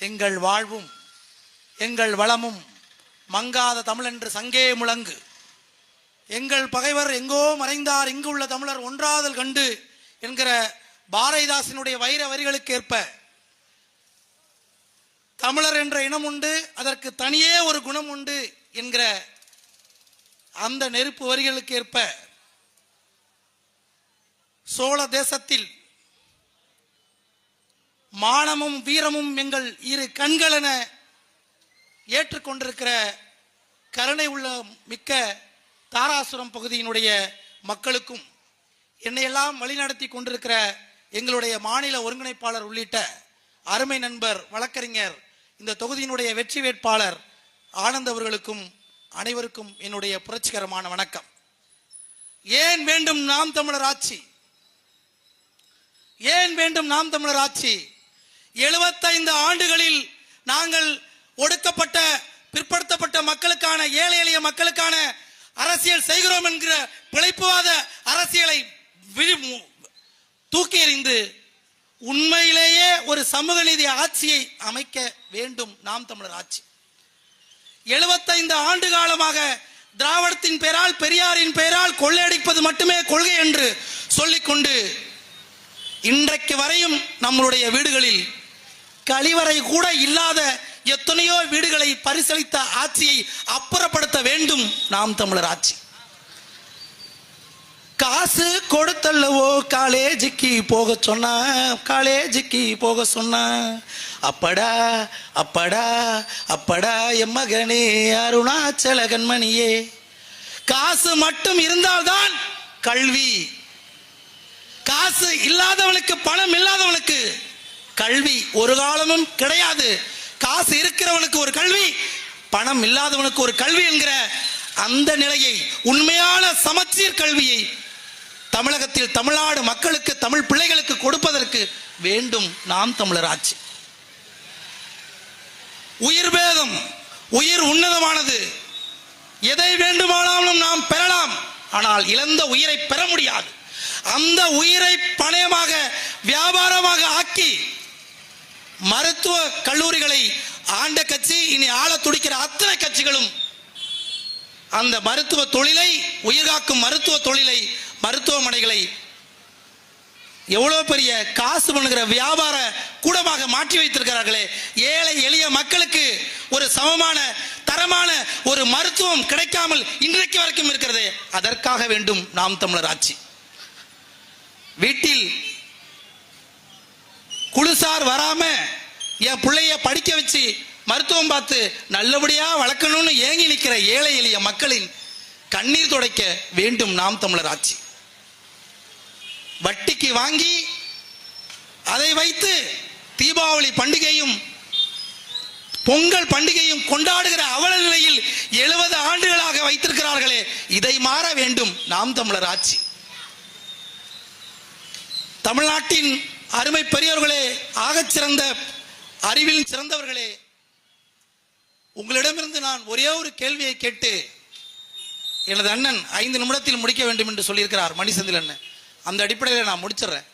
எங்கள் வாழ்வும் எங்கள் வளமும் மங்காத தமிழென்று சங்கே முழங்கு. எங்கள் பகைவர் எங்கோ மறைந்தார் இங்கு உள்ள தமிழர் ஒன்றாதல் கண்டு என்கிற பாரதிதாசனுடைய வைர வரிகளுக்கு ஏற்ப தமிழர் என்ற இனம் உண்டு அதற்கு தனியே ஒரு குணம் உண்டு என்கிற அந்த நெருப்பு வரிகளுக்கு ஏற்ப சோழ தேசத்தில் மானமும் வீரமும் எங்கள் இரு கண்கள் என ஏற்றுக்கொண்டிருக்கிற கருணை உள்ள மிக்க தாராசுரம் பகுதியினுடைய மக்களுக்கும் என்னையெல்லாம் வழிநடத்தி கொண்டிருக்கிற எங்களுடைய மாநில ஒருங்கிணைப்பாளர் உள்ளிட்ட அருமை நண்பர் வழக்கறிஞர் இந்த தொகுதியினுடைய வெற்றி வேட்பாளர் ஆனந்த் அவர்களுக்கும் அனைவருக்கும் என்னுடைய புரட்சிகரமான வணக்கம். ஏன் வேண்டும் நாம் தமிழர் ஆட்சி? ஏன் வேண்டும் நாம் தமிழர் ஆட்சி? எழுபத்தைந்து ஆண்டுகளில் நாங்கள் ஒடுக்கப்பட்ட பிற்படுத்தப்பட்ட மக்களுக்கான ஏழை எளிய மக்களுக்கான அரசியல் செய்கிறோம் என்கிற பிழைப்புவாத அரசியலை விழி- தூக்கி எறிந்து உண்மையிலேயே ஒரு சமூக நீதி ஆட்சியை அமைக்க வேண்டும் நாம் தமிழர் ஆட்சி. எழுபத்தைந்து ஆண்டு காலமாக திராவிடத்தின் பெயரால் பெரியாரின் பெயரால் கொள்ளையடிப்பது மட்டுமே கொள்கை என்று சொல்லிக்கொண்டு இன்றைக்கு வரையும் நம்மளுடைய வீடுகளில் கழிவறை கூட இல்லாத எத்தனையோ வீடுகளை பரிசளித்த ஆட்சியை அப்புறப்படுத்த வேண்டும் நாம் தமிழர் ஆட்சி. காசு கொடுத்தல்லவோ காலேஜுக்கு போக சொன்னா காலேஜுக்கு போக சொன்னா. அப்படா அப்படா அப்படா என் மகனே அருணாச்சல கண்மணியே. காசு மட்டும் இருந்தால்தான் கல்வி. காசு இல்லாதவனுக்கு பணம் இல்லாதவனுக்கு கல்வி ஒரு காலமும் கிடையாது. காசு இருக்கிறவனுக்கு ஒரு கல்வி பணம் இல்லாதவனுக்கு ஒரு கல்வி என்கிற அந்த நிலையை உண்மையான சமச்சீர் கல்வியை தமிழகத்தில் தமிழ்நாடு மக்களுக்கு தமிழ் பிள்ளைகளுக்கு கொடுப்பதற்கு வேண்டும் நாம் தமிழர் ஆட்சி. உயிர் பேதம் உயிர் உன்னதமானது. எதை வேண்டுமானாலும் நாம் பெறலாம். ஆனால் இழந்த உயிரை பெற முடியாது. அந்த உயிரை பணயமாக வியாபாரமாக ஆக்கி மருத்துவ கல்லூரிகளை ஆண்ட கட்சி இனி ஆள துடிக்கிற அத்தனை கட்சிகளும் அந்த மருத்துவ தொழிலை உயிர்காக்கும் மருத்துவ தொழிலை மருத்துவமனைகளை எவ்வளோ பெரிய காசு பண்ணுகிற வியாபார கூடமாக மாற்றி வைத்திருக்கிறார்களே. ஏழை எளிய மக்களுக்கு ஒரு சமமான தரமான ஒரு மருத்துவம் கிடைக்காமல் இன்றைக்கு வரைக்கும் இருக்கிறதே. அதற்காக வேண்டும் நாம் தமிழர் ஆட்சி. வீட்டில் குழுசார் வராம என் பிள்ளைய படிக்க வச்சு மருத்துவம் பார்த்து நல்லபடியா வளர்க்கணும்னு ஏங்கி நிற்கிற ஏழை எளிய மக்களின் கண்ணீர் துடைக்க வேண்டும் நாம் தமிழர் ஆட்சி. வட்டிக்கு வாங்கி அதை வைத்து தீபாவளி பண்டிகையும் பொங்கல் பண்டிகையும் கொண்டாடுகிற அவல நிலையில் எழுபது ஆண்டுகளாக வைத்திருக்கிறார்களே இதை மாற வேண்டும் நாம் தமிழர் ஆட்சி. தமிழ்நாட்டின் அருமை பெரியவர்களே ஆகச் சிறந்த அறிவில் சிறந்தவர்களே உங்களிடமிருந்து நான் ஒரே ஒரு கேள்வியை கேட்டு எனது அண்ணன் ஐந்து நிமிடத்தில் முடிக்க வேண்டும் என்று சொல்லியிருக்கிறார் மணிசந்தில் அண்ணன். அந்த அடிப்படையில் நான் முடிச்சிடுறேன்.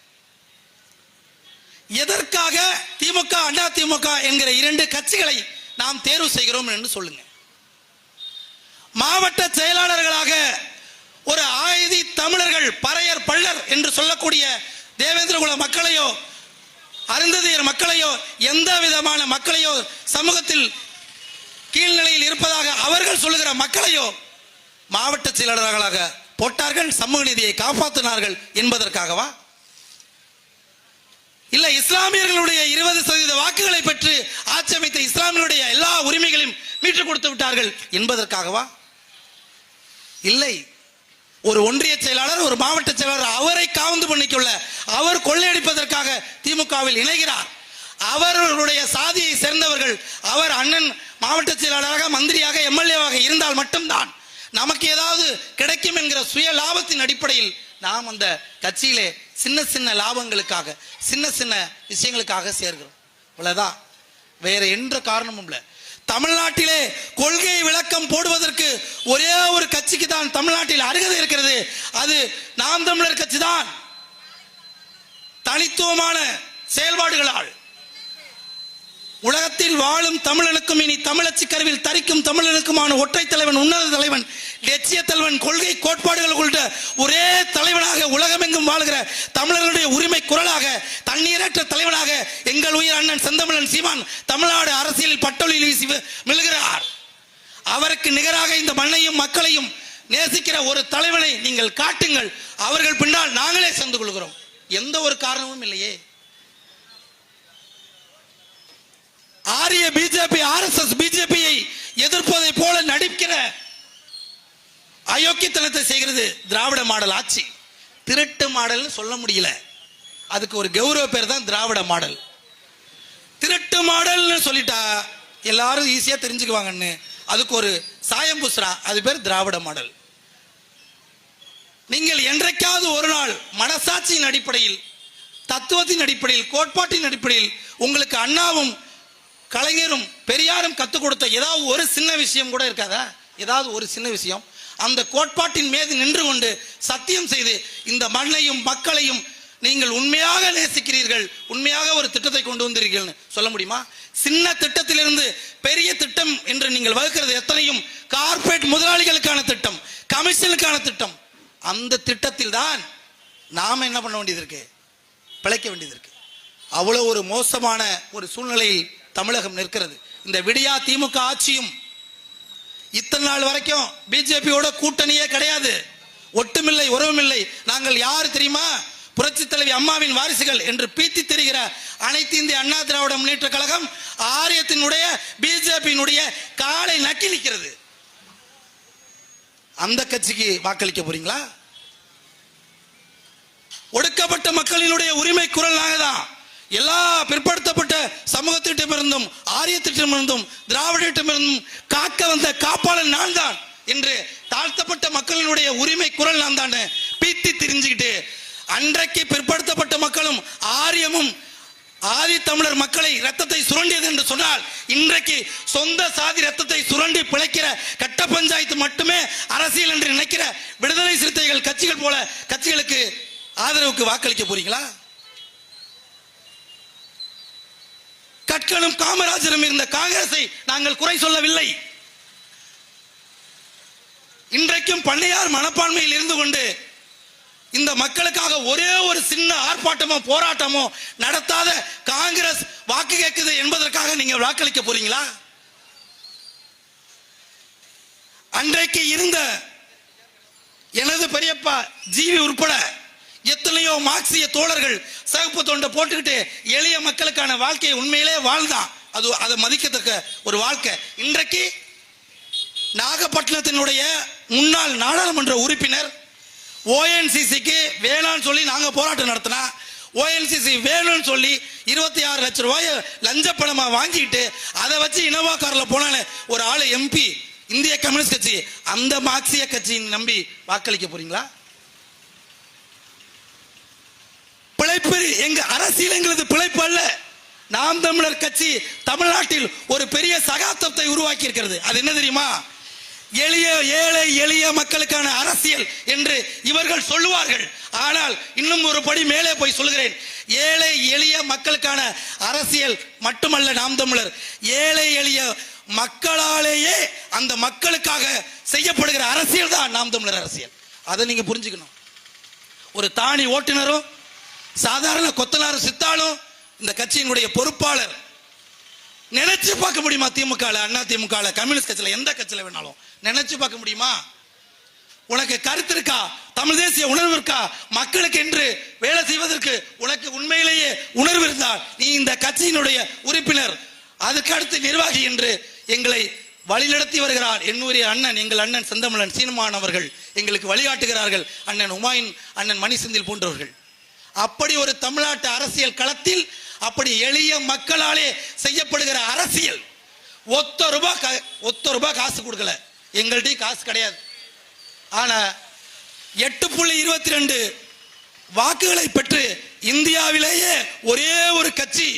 எதற்காக திமுக அண்ணா திமுக என்கிற இரண்டு கட்சிகளை நாம் தேர்வு செய்கிறோம் என்று சொல்லுங்க. மாவட்ட செயலாளர்களாக ஒரு ஆயுதி தமிழர்கள் பறையர் பள்ளர் என்று சொல்லக்கூடிய தேவேந்திரகுல மக்களையோ அருந்ததியர் மக்களையோ எந்த விதமான மக்களையோ சமூகத்தில் கீழ்நிலையில் இருப்பதாக அவர்கள் சொல்லுகிற மக்களையோ மாவட்ட செயலாளர்களாக போட்டார்கள் சமூக நீதியை காப்பாற்றினார்கள் என்பதற்காகவா? இல்ல இஸ்லாமியர்களுடைய இருபது சதவீத வாக்குகளை பெற்று ஆட்சி அமைத்த எல்லா உரிமைகளையும் மீட்டுக் கொடுத்து விட்டார்கள் என்பதற்காகவா? இல்லை. ஒரு ஒன்றிய செயலாளர் ஒரு மாவட்ட செயலாளர் அவரை காவந்து பண்ணிக்கொள்ள அவர் கொள்ளையடிப்பதற்காக திமுகவில் இணைகிறார். அவர்களுடைய சாதியை சேர்ந்தவர்கள் அவர் அண்ணன் மாவட்ட செயலாளராக மந்திரியாக எம்எல்ஏவாக இருந்தால் மட்டும்தான் நமக்கு ஏதாவது கிடைக்கும் என்கிற சுய லாபத்தின் அடிப்படையில் நாம் அந்த கட்சியிலே சின்ன சின்ன லாபங்களுக்காக சின்ன சின்ன விஷயங்களுக்காக சேர்கிறோம். அவ்வளோதான் வேற எந்த காரணமும் இல்லை. தமிழ்நாட்டிலே கொள்கை விளக்கம் போடுவதற்கு ஒரே ஒரு கட்சிக்கு தான் தமிழ்நாட்டில் அருகதை இருக்கிறது. அது நாம் தமிழர் கட்சி தான். தனித்துவமான செயல்பாடுகளால். உலகத்தில் வாழும் தமிழனுக்கும் இனி தமிழச்சி கருவில் தரிக்கும் தமிழனுக்குமான ஒற்றை தலைவன் உன்னத தலைவன் லட்சிய தலைவன் கொள்கை கோட்பாடுகள் கொண்ட ஒரே தலைவனாக உலகமெங்கும் வாழ்கிற தமிழர்களுடைய உரிமை குரலாக தண்ணீரற்ற தலைவனாக எங்கள் உயிர் அண்ணன் செந்தமிழன் சீமான் தமிழ்நாடு அரசியலில் பட்டொலியில் வீசி மிளுகிறார் அவருக்கு நிகராக இந்த மண்ணையும் மக்களையும் நேசிக்கிற ஒரு தலைவனை நீங்கள் காட்டுங்கள். அவர்கள் பின்னால் நாங்களே சேர்ந்து கொள்கிறோம். எந்த ஒரு காரணமும் இல்லையே. ஆரிய பிஜேபி ஆர்எஸ்எஸ் பிஜேபியை எதிர்ப்பதை போல நடிக்கிற அயோக்கியத்தனத்தை செய்கிறது திராவிட மாடல் ஆட்சி. திருட்டு மாடல்னு சொல்ல முடியல. அதுக்கு ஒரு கௌரவ பேர் தான் திராவிட மாடல். திருட்டு மாடல்னு சொல்லிட்டா எல்லாரும் ஈஸியா தெரிஞ்சுக்குவாங்கன்னு. அதுக்கு ஒரு சாயம் பூசுறா அது பேர் திராவிட மாடல். நீங்கள் என்றைக்காவது ஒரு நாள் மனசாட்சியின் அடிப்படையில் தத்துவத்தின் அடிப்படையில் கோட்பாட்டின் அடிப்படையில் உங்களுக்கு அண்ணாவும் கலைஞரும் பெரியாரும் கற்றுக் கொடுத்த ஏதாவது ஒரு சின்ன விஷயம் கூட இருக்காதா? ஏதாவது ஒரு சின்ன விஷயம். அந்த கோட்பாட்டின் மீது நின்று கொண்டு சத்தியம் செய்து இந்த மண்ணையும் மக்களையும் நீங்கள் உண்மையாக நேசிக்கிறீர்கள் உண்மையாக ஒரு திட்டத்தை கொண்டு வந்தீர்கள்னு சொல்ல முடியுமா? சின்ன திட்டத்திலிருந்து பெரிய திட்டம் என்று நீங்கள் வகுக்கிறது எத்தனையும்? கார்ப்பரேட் முதலாளிகளுக்கான திட்டம் கமிஷனுக்கான திட்டம். அந்த திட்டத்தில் தான் நாம என்ன பண்ண வேண்டியது இருக்கு? பிழைக்க வேண்டியது இருக்கு. அவ்வளவு ஒரு மோசமான ஒரு சூழ்நிலையில் தமிழகம் நிற்கிறது. இந்த விடியா திமுக ஆட்சியும் இத்தனை நாள் வரைக்கும் பிஜேபியோட கூட்டணியே கிடையாது. ஒட்டுமில்லை உறவுமில்லை. நாங்கள் யார் தெரியுமா? புரட்சி தலைவி அம்மாவின் வாரிசுகள் என்று பீத்தி தெரிகிற அனைத்து இந்திய அண்ணா திராவிட முன்னேற்ற கழகம் ஆரியத்தினுடைய பிஜேபியினுடைய காலை நக்கி நிற்கிறது. அந்த கட்சிக்கு வாக்களிக்க போறீங்களா? ஒடுக்கப்பட்ட மக்களினுடைய உரிமை குரல் நாங்க தான் எல்லா பிற்படுத்தப்பட்ட சமூகத்திட்டமிருந்தும் ஆரியத்திட்டமிருந்தும் திராவிடத்திடமிருந்தும் காக்க வந்த காப்பாளன் நான் தான் என்று தாழ்த்தப்பட்ட மக்களினுடைய உரிமை குரல் நான் தான் பீத்தி திரிஞ்சுக்கிட்டு அன்றைக்கு பிற்படுத்தப்பட்ட மக்களும் ஆரியமும் ஆதி தமிழர் மக்களை ரத்தத்தை சுரண்டியது என்று சொன்னால் இன்றைக்கு சொந்த சாதி ரத்தத்தை சுரண்டி பிழைக்கிற கட்ட பஞ்சாயத்து மட்டுமே அரசியல் என்று நினைக்கிற விடுதலை சிறுத்தைகள் கட்சிகள் போல கட்சிகளுக்கு ஆதரவுக்கு வாக்களிக்க போறீங்களா? கட்கனும் காமராஜரும் இருந்த காங்கிரஸை நாங்கள் குறை சொல்லவில்லை. இன்றைக்கும் பண்ணையார் மனப்பான்மையில் இருந்து கொண்டு இந்த மக்களுக்காக ஒரே ஒரு சின்ன ஆர்ப்பாட்டமோ போராட்டமோ நடத்தாத காங்கிரஸ் வாக்கு கேட்குது என்பதற்காக நீங்க வாக்களிக்க போறீங்களா? அன்றைக்கு இருந்த எனது பெரியப்பா ஜீவி உட்பட எத்தனையோ மார்க்சிய தோழர்கள் சகப்பு தொண்டை போட்டுக்கிட்டு எளிய மக்களுக்கான வாழ்க்கையை உண்மையிலே வாழ்ந்தான். அது அதை மதிக்கத்தக்க ஒரு வாழ்க்கை. இன்றைக்கு நாகப்பட்டினத்தினுடைய முன்னாள் நாடாளுமன்ற உறுப்பினர் ஓஎன்சிசிக்கு வேணான்னு சொல்லி நாங்கள் போராட்டம் நடத்தினா ஓஎன்சிசி வேணும்னு சொல்லி இருபத்தி ஆறு லட்சம் ரூபாயை லஞ்ச பணமாக வாங்கிட்டு அதை வச்சு இனோவா காரில் போனால ஒரு ஆள் எம்பி இந்திய கம்யூனிஸ்ட் கட்சி அந்த மார்க்சிய கட்சியின் நம்பி வாக்களிக்க போறீங்களா? பிழைப்பு எங்க அரசியல் எங்களது பிழைப்பு அல்ல. நாம் தமிழர் கட்சி தமிழ்நாட்டில் ஒரு பெரிய சகாப்தத்தை உருவாக்கி இருக்கிறது அது என்ன தெரியுமா? எளிய ஏழை எளிய மக்களுக்கான அரசியல் என்று இவர்கள் சொல்லுவார்கள். ஆனால் இன்னும் ஒரு படி மேலே போய் சொல்கிறேன் ஏழை எளிய மக்களுக்கான அரசியல் மட்டுமல்ல நாம் தமிழர். ஏழை எளிய மக்களாலேயே அந்த மக்களுக்காக செய்யப்படுகிற அரசியல் தான் நாம் தமிழர் அரசியல். அதை நீங்க புரிஞ்சுக்கணும். ஒரு தானி ஓட்டுநரும் சாதாரண கொத்தனாரும் சித்தாலும் இந்த கட்சியினுடைய பொறுப்பாளர். நினைச்சு பார்க்க முடியுமா திமுக அண்ணா திமுக கம்யூனிஸ்ட் கட்சியில எந்த கட்சியில வேணாலும்? நினைச்சு பார்க்க முடியுமா? உனக்கு கருத்து இருக்கா? தமிழ் தேசிய உணர்வு இருக்கா? மக்களுக்கு என்று வேலை செய்வதற்கு உனக்கு உண்மையிலேயே உணர்வு இருந்தால் நீ இந்த கட்சியினுடைய உறுப்பினர். அதுக்கு அடுத்து நிர்வாகி என்று எங்களை வழிநடத்தி வருகிறார் என்னுடைய அண்ணன் எங்கள் அண்ணன் செந்தமிழன் சீனமான் அவர்கள். எங்களுக்கு வழிகாட்டுகிறார்கள் அண்ணன் உமாயின் அண்ணன் மணிசெந்தில் போன்றவர்கள். அப்படி ஒரு தமிழ்நாட்டு அரசியல் களத்தில் அப்படி எளிய மக்களாலே செய்யப்படுகிற அரசியல் ஒத்த ரூபாய் ஒத்த ரூபாய் காசு கொடுக்கல. எங்கள்கிட்ட காசு கிடையாது. ஆனா எட்டு புள்ளி இருபத்தி ரெண்டு வாக்குகளை பெற்று இந்தியாவிலேயே ஒரே ஒரு கட்சி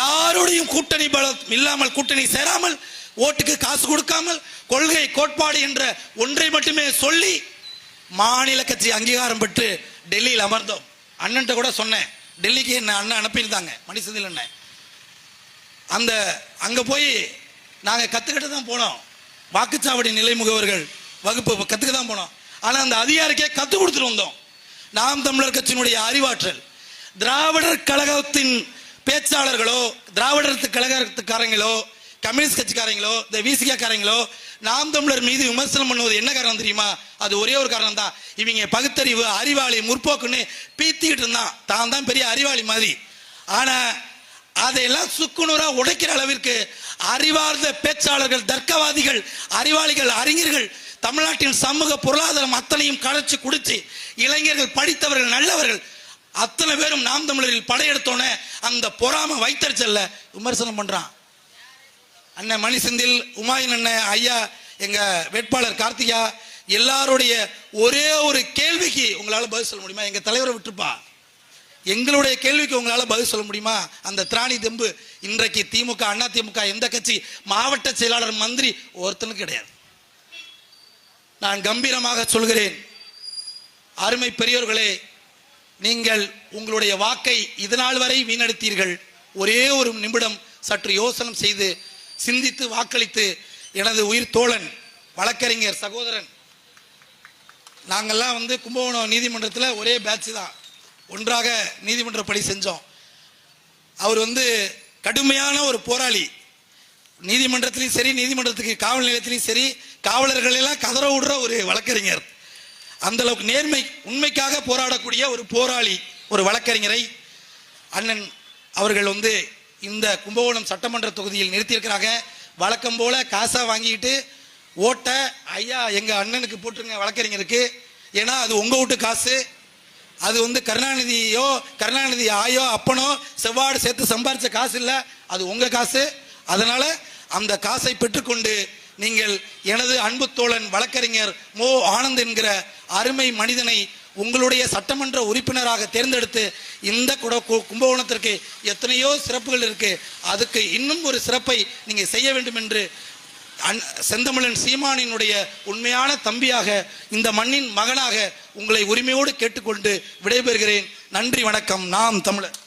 யாருடையும் கூட்டணி பலம் இல்லாமல் கூட்டணி சேராமல் ஓட்டுக்கு காசு கொடுக்காமல் கொள்கை கோட்பாடு என்ற ஒன்றை மட்டுமே சொல்லி மாநில கட்சி அங்கீகாரம் பெற்று டெல்லியில் அமர்ந்தோம். அண்ணன்ட்ட கூட சொன்னேன். டெல்லிக்கு என்ன அண்ணன் அனுப்பியிருந்தாங்க. மணிசந்தில் அண்ணன். அந்த அங்க போய் நாங்க கத்துக்கிட்டு தான் போனோம். வாக்குச்சாவடி நிலை முகவர்கள் வகுப்பு கத்துக்க தான் போனோம். ஆனா அந்த அதிகாரிக்கே கத்து கொடுத்துட்டு வந்தோம். நாம் தமிழர் கட்சியினுடைய அறிவாற்றல். திராவிடர் கழகத்தின் பேச்சாளர்களோ திராவிடர் கழகத்துக்காரங்களோ கம்யூனிஸ்ட் கட்சிக்காரங்களோ இந்த விசிகாக்காரங்களோ நாம் தமிழர் மீது விமர்சனம் பண்ணுவது என்ன காரணம் தெரியுமா? அது ஒரே ஒரு காரணம் தான் இவங்க பகுத்தறிவு அறிவாளி முற்போக்குன்னு பீத்திக்கிட்டு இருந்தான். தான் தான் பெரிய அறிவாளி மாதிரி. ஆனா அதையெல்லாம் சுக்குநூறா உடைக்கிற அளவிற்கு அறிவார்ந்த பேச்சாளர்கள் தர்க்கவாதிகள் அறிவாளிகள் அறிஞர்கள் தமிழ்நாட்டின் சமூக பொருளாதாரம் அத்தனையும் களைச்சு குடிச்சு இளைஞர்கள் படித்தவர்கள் நல்லவர்கள் அத்தனை பேரும் நாம் தமிழரில் படையெடுத்தோன்னே அந்த பொறாம வைத்தறிச்சல்ல விமர்சனம் பண்றான். அண்ணன் மணி செந்தில் உமாயின் அண்ணன் ஐயா எங்க வேட்பாளர் கார்த்திகா எல்லாருடைய ஒரே ஒரு கேள்விக்கு உங்களால பதில் சொல்ல முடியுமா? எங்க தலைவரை விட்டுருப்பா. எங்களுடைய கேள்விக்கு உங்களால பதில் சொல்ல முடியுமா? அந்த திராணி தெம்பு இன்றைக்கு திமுக அண்ணா திமுக எந்த கட்சி மாவட்ட செயலாளர் மந்திரி ஒருத்தனும் கிடையாது. நான் கம்பீரமாக சொல்கிறேன் அருமை பெரியோர்களே நீங்கள் உங்களுடைய வாக்கை இதனால் வரை வீணடித்தீர்கள். ஒரே ஒரு நிமிடம் சற்று யோசனை செய்து சிந்தித்து வாக்களித்து எனது உயிர் தோழன் வழக்கறிஞர் சகோதரன். நாங்கள்லாம் வந்து கும்பகோணம் நீதிமன்றத்தில் ஒரே பேட்ச் தான். ஒன்றாக நீதிமன்ற பணி செஞ்சோம். அவர் வந்து கடுமையான ஒரு போராளி. நீதிமன்றத்திலையும் சரி நீதிமன்றத்துக்கு காவல் நிலையத்திலையும் சரி காவலர்களெல்லாம் கதற விடுற ஒரு வழக்கறிஞர். அந்த அளவுக்கு நேர்மை உண்மைக்காக போராடக்கூடிய ஒரு போராளி ஒரு வழக்கறிஞரை அண்ணன் அவர்கள் வந்து இந்த கும்பகோணம் சட்டமன்ற தொகுதியில் நிறுத்தியிருக்கிறாங்க. வழக்கம் போல காசா வாங்கிட்டு ஓட்டை ஐயா எங்க அண்ணனுக்கு போட்டுருங்க வழக்கறிஞருக்கு ஏன்னா அது உங்க வீட்டு காசு. அது வந்து கருணாநிதியோ கருணாநிதி ஆயோ அப்பனோ செவ்வாடு சேர்த்து சம்பாதிச்ச காசு இல்லை. அது உங்க காசு. அதனால அந்த காசை பெற்றுக்கொண்டு நீங்கள் எனது அன்பு தோழன் வழக்கறிஞர் மோ. ஆனந்த் என்கிற அருமை மனிதனை உங்களுடைய சட்டமன்ற உறுப்பினராக தேர்ந்தெடுத்து இந்த குட கு- கும்பகோணத்திற்கு எத்தனையோ சிறப்புகள் இருக்கு. அதுக்கு இன்னும் ஒரு சிறப்பை நீங்க செய்ய வேண்டும் என்று அன்- செந்தமிழன் சீமானினுடைய உண்மையான தம்பியாக இந்த மண்ணின் மகனாக உங்களை உரிமையோடு கேட்டுக்கொண்டு விடைபெறுகிறேன். நன்றி வணக்கம். நாம் தமிழர்.